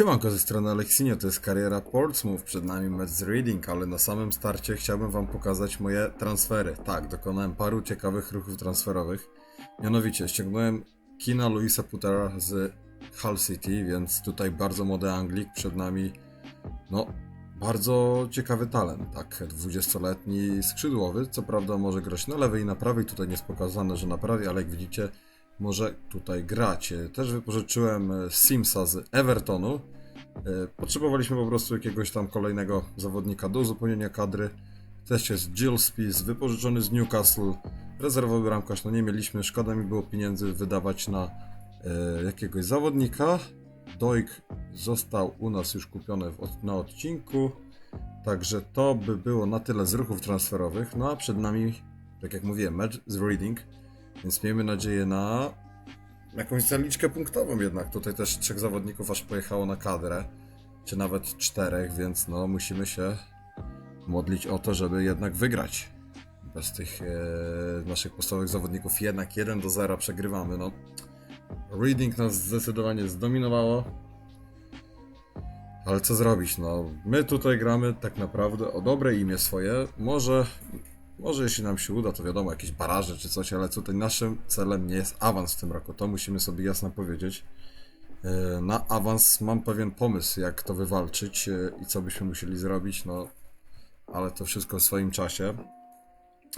Siemanko ze strony Aleksinio, to jest kariera Portsmouth, przed nami mecz z Reading, ale na samym starcie chciałbym wam pokazać moje transfery. Tak, dokonałem paru ciekawych ruchów transferowych. Mianowicie ściągnąłem Kina Luisa Puttera z Hull City, więc tutaj bardzo młody Anglik, przed nami no bardzo ciekawy talent, tak, 20-letni skrzydłowy, co prawda może grać na lewej i na prawej, tutaj nie jest pokazane, że na prawej, ale jak widzicie może tutaj grać. Też wypożyczyłem e, Simsa z Evertonu. E, Potrzebowaliśmy po prostu jakiegoś tam kolejnego zawodnika do uzupełnienia kadry. Też jest Gillespie wypożyczony z Newcastle. Rezerwowy bramkarz, no nie mieliśmy, szkoda mi było pieniędzy wydawać na e, jakiegoś zawodnika. Doik został u nas już kupiony na odcinku. Także to by było na tyle z ruchów transferowych. No a przed nami, tak jak mówiłem, mecz z Reading. Więc miejmy nadzieję na jakąś zaliczkę punktową jednak. Tutaj też trzech zawodników aż pojechało na kadrę, czy nawet czterech, więc no musimy się modlić o to, żeby jednak wygrać. Bez tych e, naszych podstawowych zawodników jednak 1 do 0 przegrywamy. No. Reading nas zdecydowanie zdominowało. Ale co zrobić? No, my tutaj gramy tak naprawdę o dobre imię swoje. Może może jeśli nam się uda, to wiadomo, jakieś baraże czy coś, ale tutaj naszym celem nie jest awans w tym roku. To musimy sobie jasno powiedzieć. E, Na awans mam pewien pomysł, jak to wywalczyć e, i co byśmy musieli zrobić, no ale to wszystko w swoim czasie.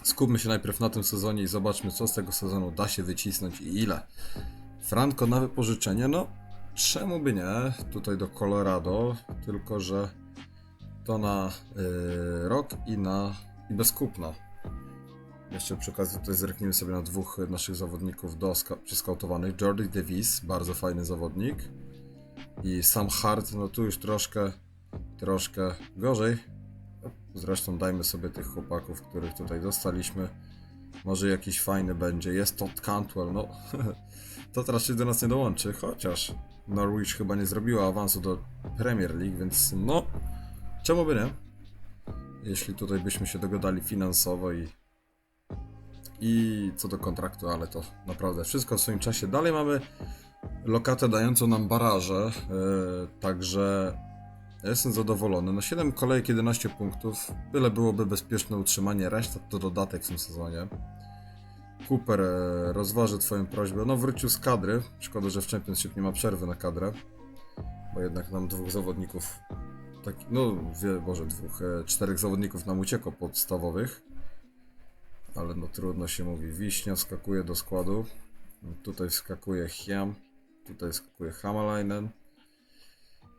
Skupmy się najpierw na tym sezonie i zobaczmy, co z tego sezonu da się wycisnąć i ile. Franco na wypożyczenie, no czemu by nie? Tutaj do Colorado, tylko że to na y, rok i na i bez kupna. Jeszcze przy okazji tutaj sobie na dwóch naszych zawodników do ska- przeskautowanych. Jordi Davis, bardzo fajny zawodnik. I Sam Hart, no tu już troszkę, troszkę gorzej. Zresztą dajmy sobie tych chłopaków, których tutaj dostaliśmy. Może jakiś fajny będzie. Jest Todd Cantwell, no to raczej do nas nie dołączy, chociaż Norwich chyba nie zrobiła awansu do Premier League, więc no, czemu by nie? Jeśli tutaj byśmy się dogadali finansowo i i co do kontraktu, ale to naprawdę wszystko w swoim czasie. Dalej mamy lokatę dającą nam baraże, yy, także jestem zadowolony. No 7 kolejek, 11 punktów, byle byłoby bezpieczne utrzymanie, reszta to dodatek w tym sezonie. Cooper e, rozważy twoją prośbę, no wrócił z kadry, szkoda, że w Championship nie ma przerwy na kadrę, bo jednak nam dwóch zawodników, tak, no wie, Boże, dwóch, e, czterech zawodników nam uciekło podstawowych ale no trudno się mówi. Wiśnia skakuje do składu. Tutaj skakuje Hiam. Tutaj skakuje Hamalainen.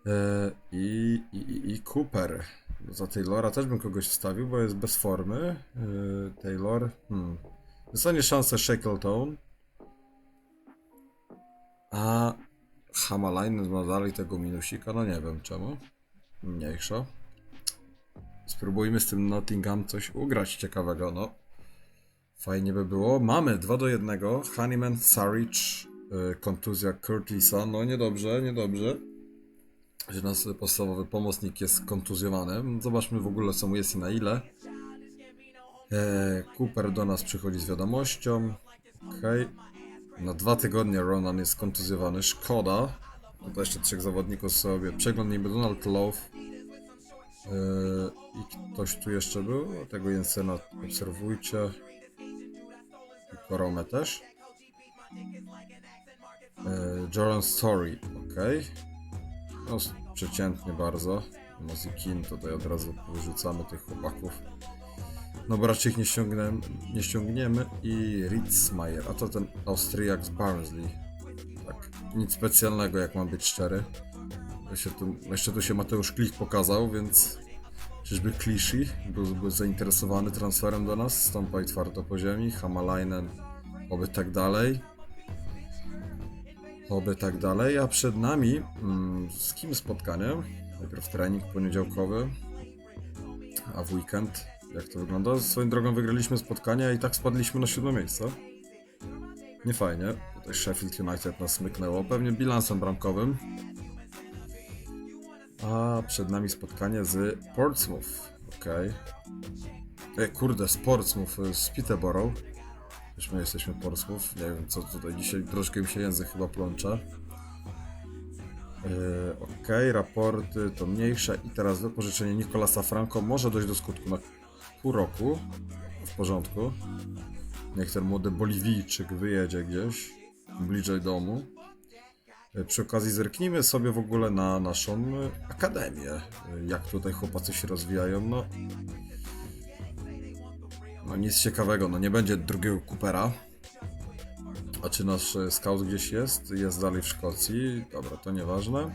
E, I, i, i, Cooper. Za Taylora też bym kogoś wstawił, bo jest bez formy. E, Taylor. Hmm. Dostanie szansę Shackleton. A Hamalainen ma dalej tego minusika. No nie wiem czemu. Mniejsza. Spróbujmy z tym Nottingham coś ugrać ciekawego. No, Fajnie by było. Mamy 2 do 1. Honeyman, Saric, y, kontuzja Curtisa. No niedobrze, niedobrze. Że nasz podstawowy pomocnik jest kontuzjowany. Zobaczmy w ogóle co mu jest i na ile. E, Cooper do nas przychodzi z wiadomością. Okej. Na dwa tygodnie Ronan jest kontuzjowany. Szkoda. Tutaj jeszcze trzech zawodników sobie. Przeglądnijmy Donald Love. I ktoś tu jeszcze był. Tego Jensena obserwujcie. Koromę też. E, Joran Story, ok. No, przeciętnie bardzo. Mozikin tutaj od razu wyrzucamy tych chłopaków. No bo raczej ich nie, ściągnę, nie ściągniemy. I Ritzmeier, a to ten Austriak z Barnsley. Tak, nic specjalnego jak mam być szczery. Jeszcze tu, jeszcze tu się Mateusz Klich pokazał, więc Czyżby Kliszy był, zainteresowany transferem do nas? Stąpaj twardo po ziemi, Hamalainen, oby tak dalej. Oby tak dalej, a przed nami mm, z kim spotkanie? Najpierw trening poniedziałkowy, a w weekend jak to wygląda? Swoją drogą wygraliśmy spotkanie, i tak spadliśmy na siódme miejsce. Nie fajnie. Tutaj Sheffield United nas smyknęło, pewnie bilansem bramkowym. A przed nami spotkanie z Portsmouth. Okej. Okay. Kurde, z Portsmouth, y, z Peterborough. Już my jesteśmy Portsmouth. Nie wiem co tutaj dzisiaj, troszkę mi się język chyba plącze. Yy, Okej, raporty to mniejsze i teraz wypożyczenie Nicolasa Franco może dojść do skutku na pół roku. W porządku. Niech ten młody Boliwijczyk wyjedzie gdzieś bliżej domu. Przy okazji zerknijmy sobie w ogóle na naszą akademię. Jak tutaj chłopacy się rozwijają. No, no nic ciekawego, no nie będzie drugiego Coopera. A czy nasz scout gdzieś jest? Jest dalej w Szkocji. Dobra, to nieważne.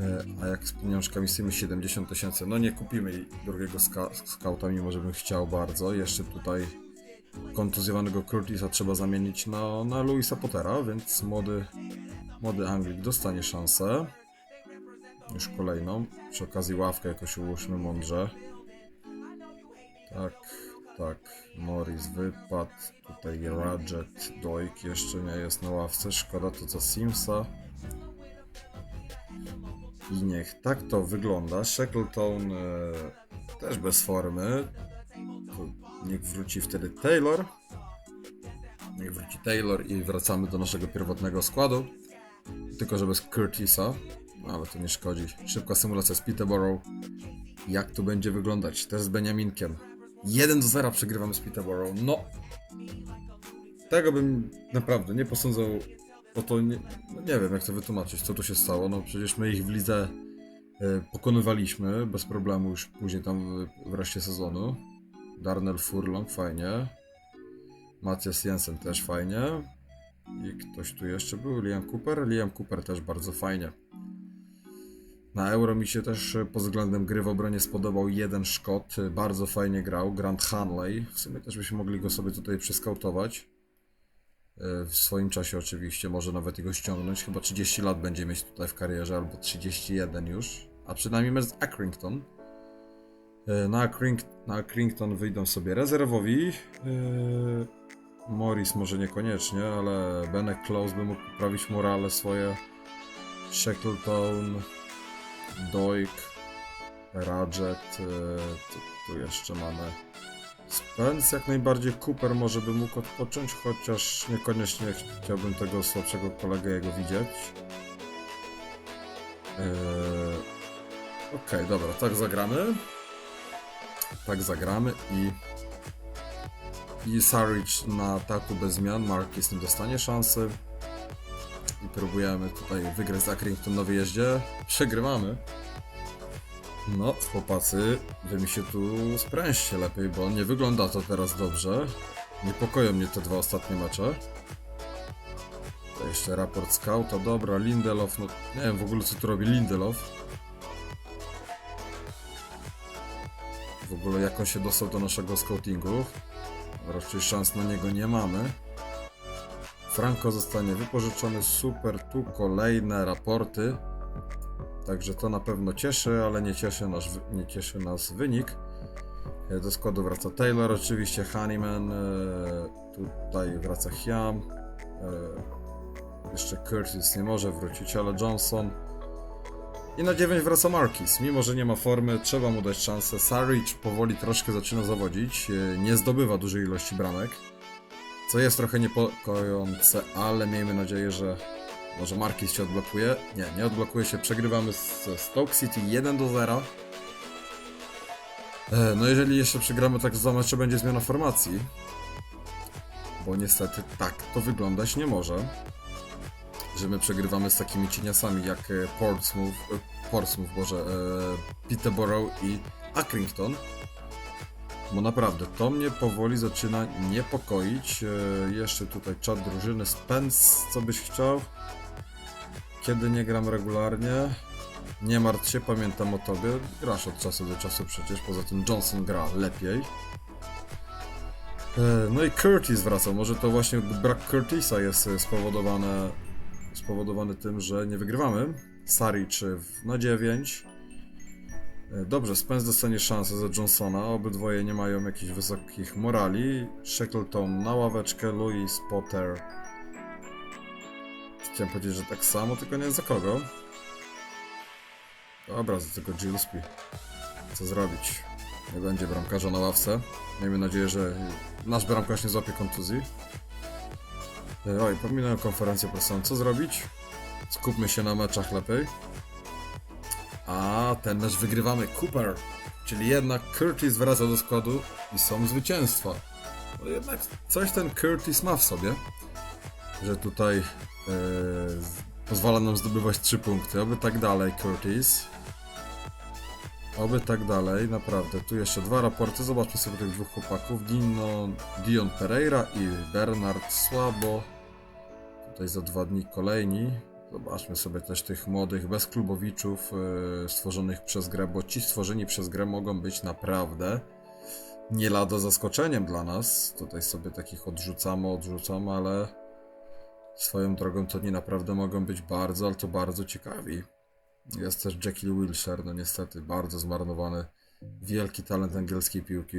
E, A jak z pieniążkami tymi 70 tysięcy? No nie kupimy drugiego ska skauta, mimo że bym chciał bardzo. Jeszcze tutaj kontuzjowanego Curtisa trzeba zamienić na, na Louisa Pottera, więc młody, młody Anglik dostanie szansę. Już kolejną. Przy okazji ławkę jakoś ułóżmy mądrze. Tak, tak. Morris wypadł. Tutaj Rajet Doik jeszcze nie jest na ławce. Szkoda to co Simsa. I niech tak to wygląda. Shackleton e, też bez formy. Niech wróci wtedy Taylor. Niech wróci Taylor i wracamy do naszego pierwotnego składu. Tylko, że bez Curtisa. No, ale to nie szkodzi. Szybka symulacja z Peterborough. Jak to będzie wyglądać? Też z Beniaminkiem. 1 do 0 przegrywamy z Peterborough. No. Tego bym naprawdę nie posądzał. Bo to nie, no nie wiem, jak to wytłumaczyć, co tu się stało. No przecież my ich w lidze e, pokonywaliśmy bez problemu już później tam w, sezonu. Darnell Furlong, fajnie. Matthias Jensen też fajnie. I ktoś tu jeszcze był? Liam Cooper? Liam Cooper też bardzo fajnie. Na Euro mi się też e, pod względem gry w obronie spodobał jeden Szkot, e, bardzo fajnie grał, Grant Hanley. W sumie też byśmy mogli go sobie tutaj przeskautować. E, W swoim czasie oczywiście, może nawet jego ściągnąć. Chyba 30 lat będzie mieć tutaj w karierze, albo 31 już. A przynajmniej z Accrington. Na, na Accrington wyjdą sobie rezerwowi. Morris może niekoniecznie, ale Benek Close by mógł poprawić morale swoje. Shackleton, Doik, Radget, e, tu, tu jeszcze mamy Spence, jak najbardziej Cooper może by mógł odpocząć, chociaż niekoniecznie ch- chciałbym tego słabszego kolegę jego widzieć. Eee, Okej, dobra, tak zagramy. Tak zagramy i... I Sarich na ataku bez zmian, Marquis nie dostanie szansy. I próbujemy tutaj wygrać z Accrington na wyjeździe. Przegrywamy. No, chłopacy, wy mi się tu sprężcie lepiej, bo nie wygląda to teraz dobrze. Niepokoją mnie te dwa ostatnie mecze. To jeszcze raport scouta, dobra, Lindelof, no nie wiem w ogóle co tu robi Lindelof. W ogóle jak on się dostał do naszego scoutingu. Raczej szans na niego nie mamy. Franco zostanie wypożyczony, super, tu kolejne raporty. Także to na pewno cieszy, ale nie cieszy nas, nie cieszy nas wynik. E, Do składu wraca Taylor, oczywiście Honeyman, e, tutaj wraca Hiam. e, Jeszcze Curtis nie może wrócić, ale Johnson. I na 9 wraca Marquis. Mimo, że nie ma formy, trzeba mu dać szansę. Sarich powoli troszkę zaczyna zawodzić. e, Nie zdobywa dużej ilości bramek. Co jest trochę niepokojące, ale miejmy nadzieję, że może Marquis się odblokuje. Nie, nie odblokuje się. Przegrywamy z Stoke City 1 do 0. E, No jeżeli jeszcze przegramy tak za mecze będzie zmiana formacji. Bo niestety tak to wyglądać nie może. Że my przegrywamy z takimi cieniasami jak e, Portsmouth, e, Portsmouth, Boże, e, Peterborough i Accrington. Bo naprawdę, to mnie powoli zaczyna niepokoić. Jeszcze tutaj czat drużyny Spence, co byś chciał? Kiedy nie gram regularnie? Nie martw się, pamiętam o tobie. Grasz od czasu do czasu przecież, poza tym Johnson gra lepiej. No i Curtis wracał. Może to właśnie brak Curtisa jest spowodowane, spowodowany tym, że nie wygrywamy. Sarich w- na 9. E, Dobrze, Spence dostanie szansę za Johnsona. Obydwoje nie mają jakichś wysokich morali. Shackleton na ławeczkę, Louis Potter. Chciałem powiedzieć, że tak samo, tylko nie za kogo. Dobra, za tego Gillespie. Co zrobić? Nie będzie bramkarza na ławce. Miejmy nadzieję, że nasz bramkarz nie złapie kontuzji. Oj, pominąłem konferencję prasową. Co zrobić? skupmy się na meczach lepiej. A ten mecz wygrywamy Cooper, czyli jednak Curtis wraca do składu i są zwycięstwa. No jednak coś ten Curtis ma w sobie, że tutaj e, pozwala nam zdobywać 3 punkty. Oby tak dalej, Curtis. Oby tak dalej, naprawdę. Tu jeszcze dwa raporty. Zobaczmy sobie tych dwóch chłopaków. Dino, Dion Pereira i Bernard Słabo. Tutaj za dwa dni kolejni. Zobaczmy sobie też tych młodych bezklubowiczów e, stworzonych przez grę, bo ci stworzeni przez grę mogą być naprawdę nie lada zaskoczeniem dla nas. Tutaj sobie takich odrzucamy, odrzucamy, ale swoją drogą to nie naprawdę mogą być bardzo, ale to bardzo ciekawi. Jest też Jekyll Wilshire, no niestety bardzo zmarnowany wielki talent angielskiej piłki.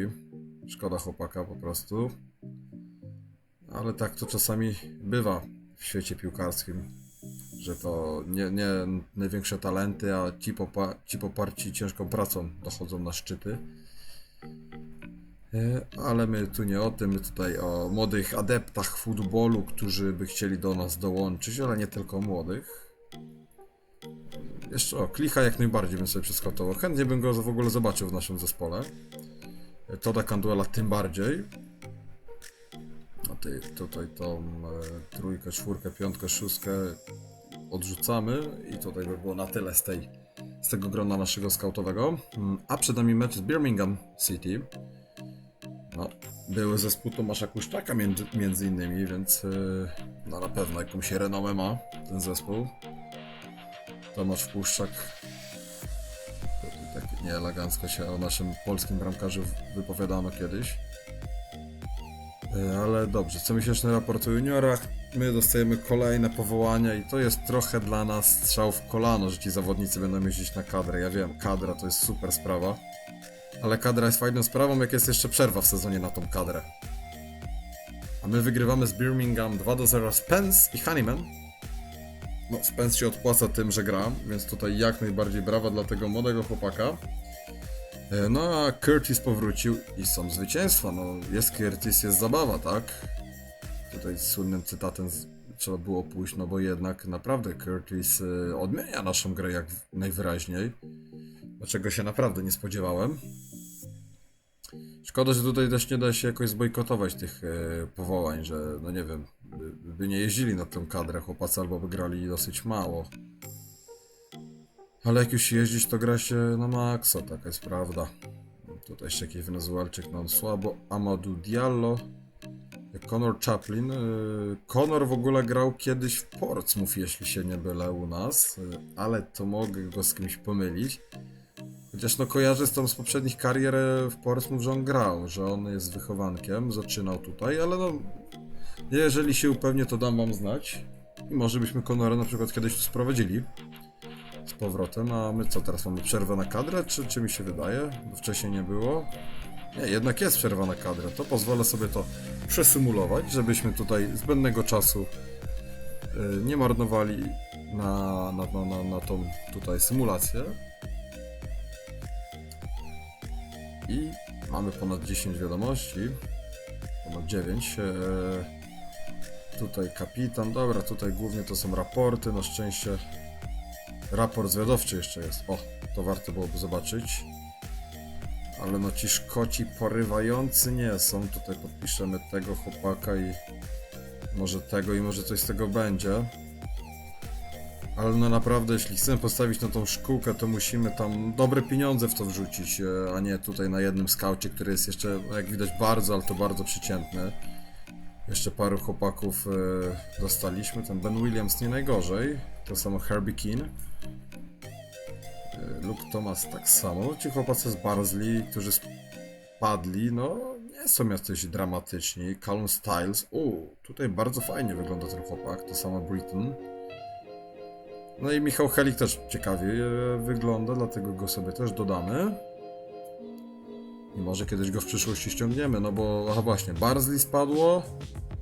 Szkoda chłopaka po prostu. Ale tak to czasami bywa w świecie piłkarskim, że to nie, nie największe talenty, a ci, popa- ci poparci ciężką pracą dochodzą na szczyty. E, Ale my tu nie o tym, my tutaj o młodych adeptach futbolu, którzy by chcieli do nas dołączyć, ale nie tylko młodych. Jeszcze o, Klicha jak najbardziej bym sobie przeskautował. Chętnie bym go w ogóle zobaczył w naszym zespole. Toda Canduela tym bardziej. No ty, tutaj tą e, trójkę, czwórkę, piątkę, szóstkę odrzucamy i tutaj by było na tyle z tej z tego grona naszego skautowego. Mm, A przed nami mecz z Birmingham City. No, były zespół Tomasza Kuszczaka między, między innymi, więc yy, no na pewno jakąś renomę ma ten zespół. Tomasz Puszczak. Tu tak nieelegancko się o naszym polskim bramkarzu wypowiadano kiedyś. Yy, Ale dobrze, comiesięczny raport o juniorach. My dostajemy kolejne powołania i to jest trochę dla nas strzał w kolano, że ci zawodnicy będą jeździć na kadrę. Ja wiem, kadra to jest super sprawa. Ale kadra jest fajną sprawą, jak jest jeszcze przerwa w sezonie na tą kadrę. A my wygrywamy z Birmingham 2 do 0 Spence i Honeyman. No, Spence się odpłaca tym, że gra, więc tutaj jak najbardziej brawa dla tego młodego chłopaka. E, No a Curtis powrócił i są zwycięstwa. No, jest Curtis, jest zabawa, tak? Tutaj słynnym cytatem trzeba było pójść, no bo jednak naprawdę Curtis y, odmienia naszą grę jak najwyraźniej. Czego się naprawdę nie spodziewałem. Szkoda, że tutaj też nie da się jakoś zbojkotować tych e, powołań, że no nie wiem, by, nie jeździli na tę kadrę chłopacy albo by grali dosyć mało. Ale jak już jeździć, to gra się na maksa, taka jest prawda. Tutaj jeszcze jakiś Wenezuelczyk nam słabo. Amadou Diallo. Conor Chaplin. e, Conor w ogóle grał kiedyś w Portsmouth, jeśli się nie byle u nas, e, ale to mogę go z kimś pomylić. Chociaż no kojarzę z tą z poprzednich karier w Portsmouth, że on grał, że on jest wychowankiem, zaczynał tutaj, ale no jeżeli się upewnię, to dam wam znać. I może byśmy Conora na przykład kiedyś tu sprowadzili z powrotem, a my co teraz mamy przerwę na kadrę, czy, czy mi się wydaje? Bo wcześniej nie było. Nie, jednak jest przerwa na kadrę, to pozwolę sobie to przesymulować, żebyśmy tutaj zbędnego czasu y, nie marnowali na, na, na, na, na tą tutaj symulację. I mamy ponad 10 wiadomości. Ponad 9. E, tutaj kapitan. Dobra, tutaj głównie to są raporty. Na szczęście raport zwiadowczy jeszcze jest. O, to warto byłoby zobaczyć. Ale no ci Szkoci porywający nie są. Tutaj podpiszemy tego chłopaka i może tego i może coś z tego będzie. Ale no naprawdę, jeśli chcemy postawić na tą szkółkę, to musimy tam dobre pieniądze w to wrzucić, e, a nie tutaj na jednym skaucie, który jest jeszcze, jak widać, bardzo, ale to bardzo przeciętny. Jeszcze paru chłopaków e, dostaliśmy. Ten Ben Williams nie najgorzej. To samo Herbie Keane. E, Luke Thomas tak samo. Ci chłopacy z Barnsley, którzy spadli, no nie są jacyś dramatyczni. Callum Styles. U, tutaj bardzo fajnie wygląda ten chłopak. To samo Britton. No i Michał Helik też ciekawie e, wygląda, dlatego go sobie też dodamy. I może kiedyś go w przyszłości ściągniemy, no bo, aha właśnie, Barnsley spadło,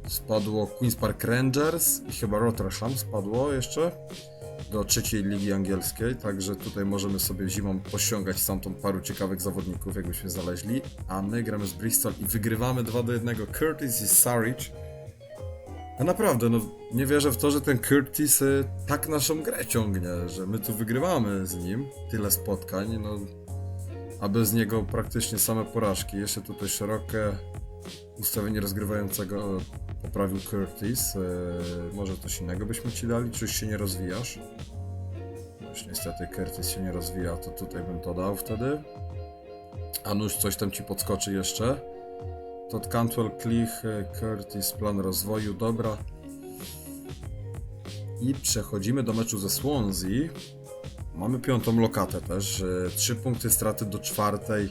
spadło Queen's Park Rangers i chyba Rotterdam spadło jeszcze do trzeciej ligi angielskiej, także tutaj możemy sobie zimą pościągać stamtąd paru ciekawych zawodników, jakbyśmy znaleźli. A my gramy z Bristol i wygrywamy 2 do 1. Curtis i Sarich A naprawdę, no nie wierzę w to, że ten Curtis y, tak naszą grę ciągnie, że my tu wygrywamy z nim tyle spotkań, no a bez niego praktycznie same porażki. Jeszcze tutaj szerokie ustawienie rozgrywającego poprawił Curtis. Y, może coś innego byśmy ci dali, czy już się nie rozwijasz? Już niestety Curtis się nie rozwija, to tutaj bym to dał wtedy. A nuż coś tam ci podskoczy jeszcze. Todd Cantwell, Klich, e, Curtis, plan rozwoju, dobra. I przechodzimy do meczu ze Swansea. Mamy piątą lokatę też. 3 punkty straty do czwartej,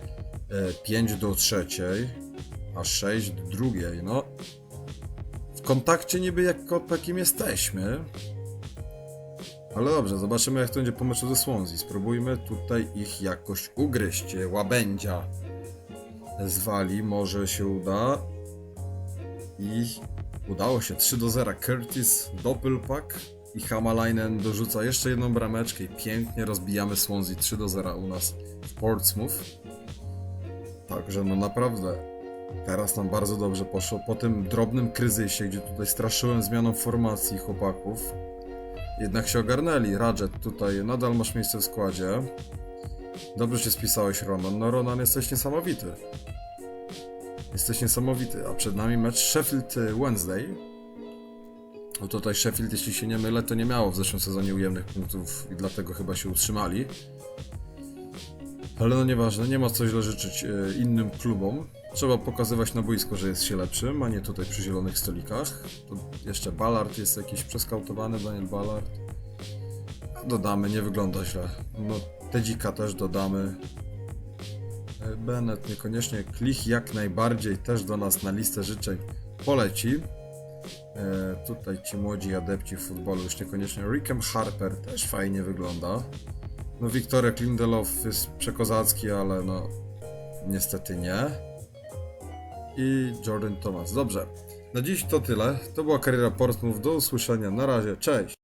5 do trzeciej, a 6 do drugiej. No, w kontakcie niby jako takim jesteśmy. Ale dobrze, zobaczymy jak to będzie po meczu ze Swansea. Spróbujmy tutaj ich jakoś ugryźć. Łabędzia zwali, może się uda. I udało się 3 do 0. Curtis Doppelpack i Hamalainen dorzuca jeszcze jedną brameczkę i pięknie rozbijamy Swansea 3 do 0 u nas w Portsmouth. Także no naprawdę teraz nam bardzo dobrze poszło. Po tym drobnym kryzysie, gdzie tutaj straszyłem zmianą formacji chłopaków, jednak się ogarnęli. Radżet tutaj nadal masz miejsce w składzie. Dobrze się spisałeś, Ronan. No, Ronan, jesteś niesamowity. Jesteś niesamowity. A przed nami mecz Sheffield y, Wednesday. No tutaj Sheffield, jeśli się nie mylę, to nie miało w zeszłym sezonie ujemnych punktów i dlatego chyba się utrzymali. Ale no nieważne, nie ma co źle życzyć y, innym klubom. Trzeba pokazywać na boisku, że jest się lepszym, a nie tutaj przy zielonych stolikach. Tu jeszcze Ballard jest jakiś przeskautowany, Daniel Ballard. Dodamy, nie wygląda źle. No, Tedzika też dodamy. E, Bennett niekoniecznie. Klich jak najbardziej też do nas na listę życzeń poleci. E, tutaj ci młodzi adepci w futbolu już niekoniecznie. Rickem Harper też fajnie wygląda. No Wiktorek Lindelof jest przekozacki, ale no niestety nie. I Jordan Thomas. Dobrze. Na dziś to tyle. To była kariera Portsmouth. Do usłyszenia. Na razie. Cześć.